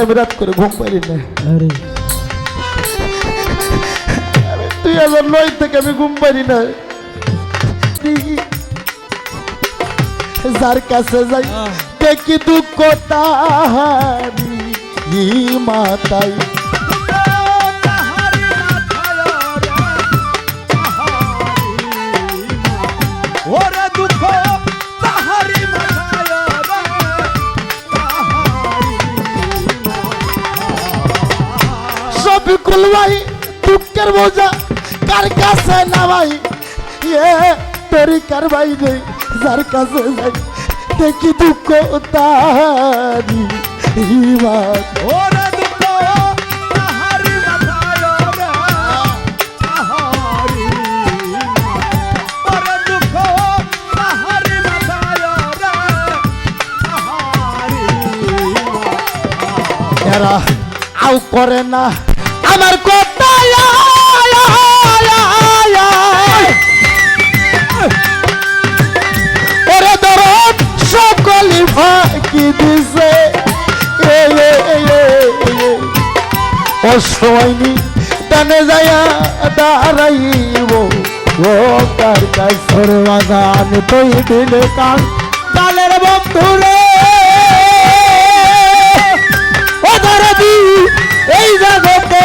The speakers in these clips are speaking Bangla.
আমি রাত করে ঘুম পারি না দুই হাজার নয় থেকে আমি ঘুম পারি না। যার কাছে যাই দেখি দুঃখ তাহারি মাতাই দুঃখের বোঝা কার কাছে না ভাই? এ তরিকার ভাই নেই যার কাছে যাই দেখি দুঃখ মাতাই ওরে এরা আও করে না। আমার কথা আয়, আয়, আয়, আয়। ওরে দরদ সকলি ফাঁকি দিছে। অসময়নি টানে যায়া দাঁড়াইব ও কার কাছে বাগান তুই দিলে কান কালের বন্ধুরে এই জগতে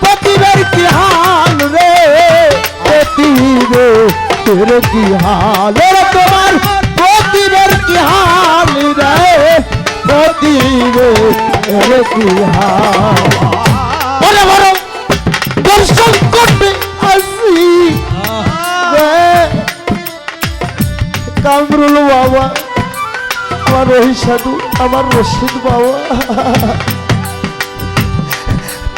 প্রদীপের কি হাল রে? প্রদীপের কি হাল ওরে তোমার প্রদীপের কি হাল রে। প্রদীপের কি হাল ওরে বড় দর্শন করতে আসি রে। কামরুল বাবা, আমার ওই আমার রশিদ বাবা।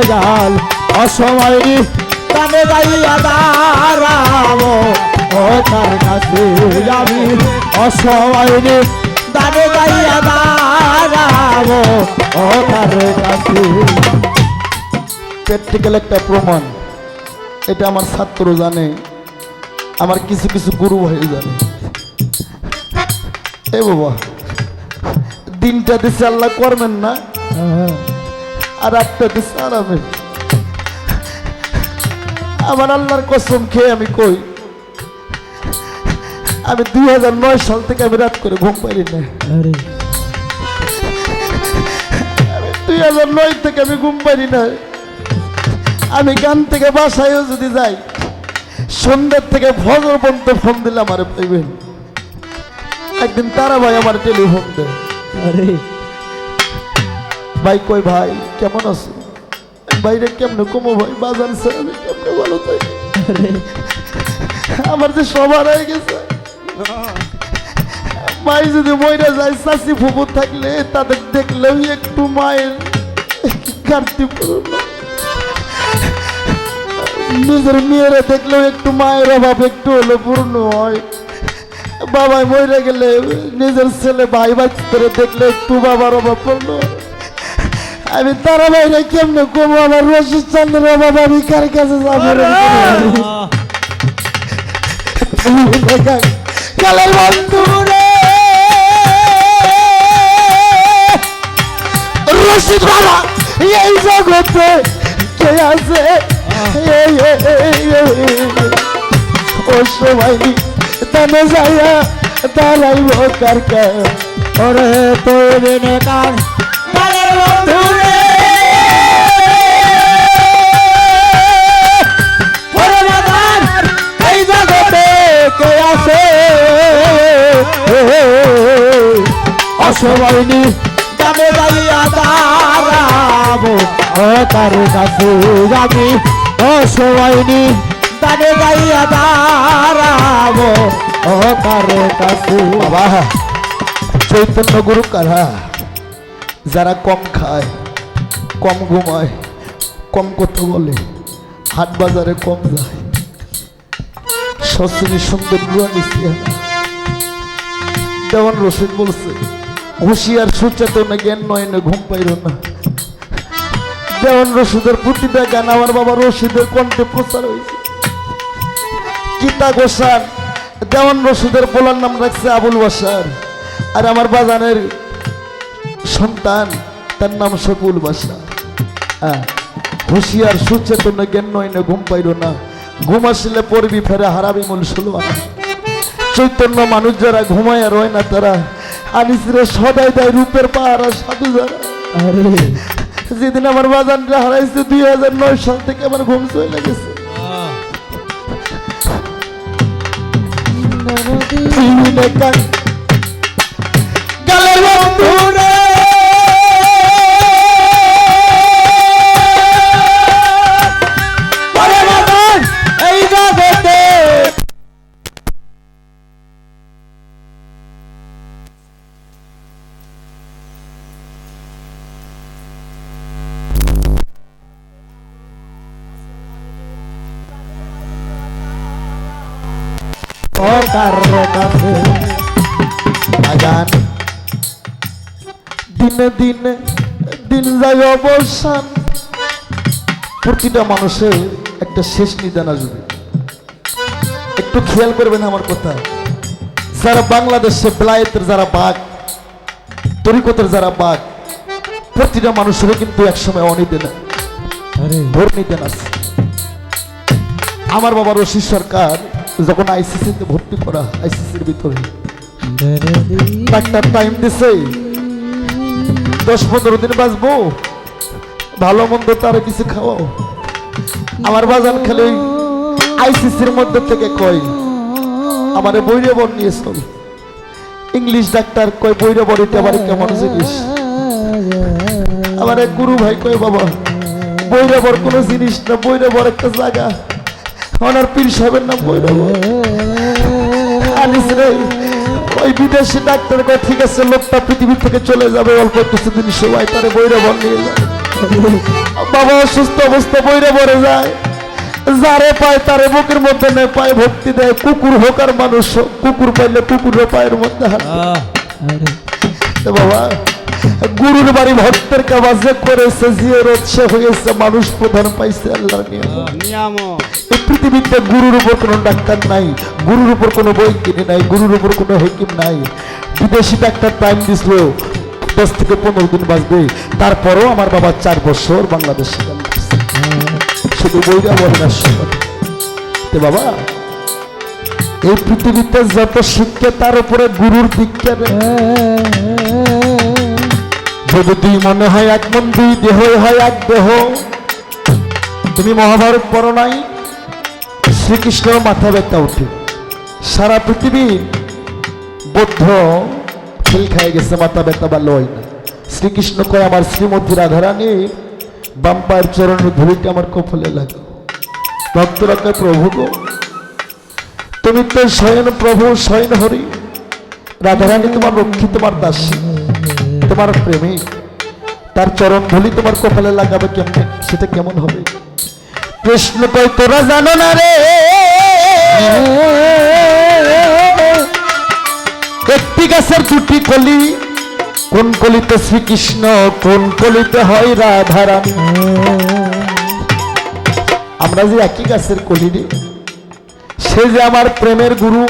দয়াল অসময়নি কানে যাইয়া দাঁড়াবো। ও তার কাছে যাবি অসময়নি দানে যাইয়া দাঁড়াবো। ও তার কাছে। প্র্যাকটিক্যাল একটা প্রমাণ। এটা আমার ছাত্র জানে। আমার কিছু কিছু গুরু ভাই জানে। এ বাবা দিনটা দিছে আল্লাহ করবেন না? আর একটা দিছে আরামের আমার আল্লাহর কসম খেয়ে আমি কই? আমি দুই হাজার নয় সাল থেকে আমি রাত করে ঘুম পারি না। দুই হাজার নয় থেকে আমি ঘুম পারি না। আমি গান থেকে বাসায়ও যদি যাই সন্ধ্যার থেকে ফজর পর্যন্ত ফোন দিলে আমার পাইবেন। একদিন তারা ভাই আমার টেলিফোন দেয়। আরে। ভাই কই ভাই কেমন আছো? বাইরে কেমনে কমো ভাই? বাজার স্যার আমি কেমনে ভালো থাকি? আমার যে সবার হয়ে গেছে। মাই যদি মইরা যায় চাষি ফুপুর থাকলে তাদের দেখলেও একটু মায়ের কাটতি পূরণ নিজের মেয়েরা দেখলেও একটু মায়ের অভাব একটু হলে পূর্ণ হয়। বাবাই মরে গেলে নিজের ছেলে ভাই বাচ্চাদের দেখলে একটু বাবার অভাব পূর্ণ হয়। আমি তারা বাইরে কেমনে কমো আমার রশিদ চন্দ্র বাবা আমি কার কাছে যাব? কালের বন্ধু রে! রশিদ বাবা এই জগতে কে আছে? ও সবাই তানে যাইয়া দাঁড়াইব কার কার? ওরে তৈরি নেকার ও কার কাছে দাঁড়িয়া দাঁড়াবো ও কার কাছে বাবা, চৈতন্য গুরু কারা? যারা কম খায়, কম ঘুমায়, কম কথা বলে, হাট বাজারে কম যায়। সস্ত্রী সুন্দর নুরানি চেহারা। দেওয়ান রশিদ বলছে হুঁশিয়ার সুচেতন, জ্ঞান নয় ঘুম পাইল না। দেওয়ান রশিদের প্রতিটা গান, আমার বাবা রশিদের কণ্ঠে প্রচার হয়েছে গীতা গোসান দেওয়ান রশিদের পোলার নাম রাখছে আবুল বাসার আর আমার বাজানের সন্তান, তার নাম শকুল বাসা হ্যাঁ হুঁশিয়ার, সুচেতন, জ্ঞান নয় ঘুম পাইল না। ঘুম আসলে পড়বি ফেরে হারাবি মূল ষোলো চৈতন্য মানুষ যারা ঘুমায় রয় না তারা আনিসরে সদাই দেয় রূপের পাহারা সাধু যারা যেদিন আমার বাজানটা হারাইছে দুই হাজার নয় সাল থেকে আমার ঘুম চলে গেছে। গালের কার কাছে। দিনে দিনে দিন যায় অবসান। প্রতিটা মানুষের একটা শেষ নিদান আসবে। একটু খেয়াল করবেন আমার কথা। যারা বাংলাদেশে বেলায়েতের যারা বাঘ তরিকতের যারা বাঘ প্রতিটা মানুষেরও কিন্তু একসময় অনিতে না আরে। ভোর আছে। আমার বাবা রশি সরকার যখন আইসিসিতে ভর্তি করা আইসিসির ভিতরে। ডাক্তার টাইম দিছে। দশ পনেরো দিন বাঁচবো। ভালো মন্দ তার কিছু খাওয়াও। আমার বাজান খালি আইসিসির মধ্যে থেকে কয়, আমারে বৈরবর নিয়ে চল। ইংলিশ ডাক্তার কয় বৈরবর এটা আবার কেমন জিনিস? আমার এক গুরু ভাই কয়, বাবা বৈরবর কোনো জিনিস না বৈরবর একটা জায়গা। ওনার পীর সাহেবের নাম বৈরবর আনিস রে ওই বিদেশি ডাক্তার কয় ঠিক আছে লোকটা পৃথিবী থেকে চলে যাবে অল্প কিছুদিন সময় তারে বৈরবর নিয়ে যায়। বাবা অসুস্থ অবস্থা বৈরবরে যায়। যারে পায় তারে বুকের মধ্যে নেয় পায় ভক্তি দেয়। কুকুর হোক আর মানুষ কুকুর পাইলে কুকুরের পায়ের মধ্যে হাত বাবা গুরুর বাড়ি ভক্তের কাবাজে করেছে জিয়ের উৎসে হয়েছে মানুষ প্রধান পাইছে আল্লাহর নিয়ম এই পৃথিবীতে গুরুর উপর কোনো ডাক্তার নাই গুরুর উপর কোনো বই কিনে নাই গুরুর উপর কোনো হেকিম নাই। বিদেশি ডাক্তার টাইম দিছিল দশ থেকে পনেরো দিন বাঁচবে। তারপরও আমার বাবা চার বছর বাংলাদেশে শুধু বইটা বলে না তে বাবা এই পৃথিবীতে যত শিক্ষা তার উপরে গুরুর দীক্ষা দুই মনে হয় এক মন, দুই দেহ হয় এক দেহ। তুমি মহাভারত পড়ো নাই? শ্রীকৃষ্ণ মাথা ব্যথা উঠে। সারা পৃথিবী বৌদ্ধ ফেল খাই গেছে, মাথা ব্যথা বা লয় না। শ্রীকৃষ্ণ কয়, আমার শ্রীমতী রাধারানী বাম্পার চরণের ধুলিটা আমার কফলে লাগে। ভক্তরা প্রভু গো, তুমি তো স্বয়ং প্রভু, স্বয়ং হরি। রাধারানী তোমার রক্ষী, তোমার দাসী। তোমার প্রেমিক তার চরণ ধুলি তোমার কপালে লাগাবে কেমন? সেটা কেমন হবে? কৃষ্ণ কয় তোরা জানো না রে? একটি গাছের দুটি কলি, কোন কলিতে শ্রীকৃষ্ণ, কোন কলিতে হয় রাধারানী? আমরা যে একই গাছের কলি রে, সে যে আমার প্রেমের গুরু।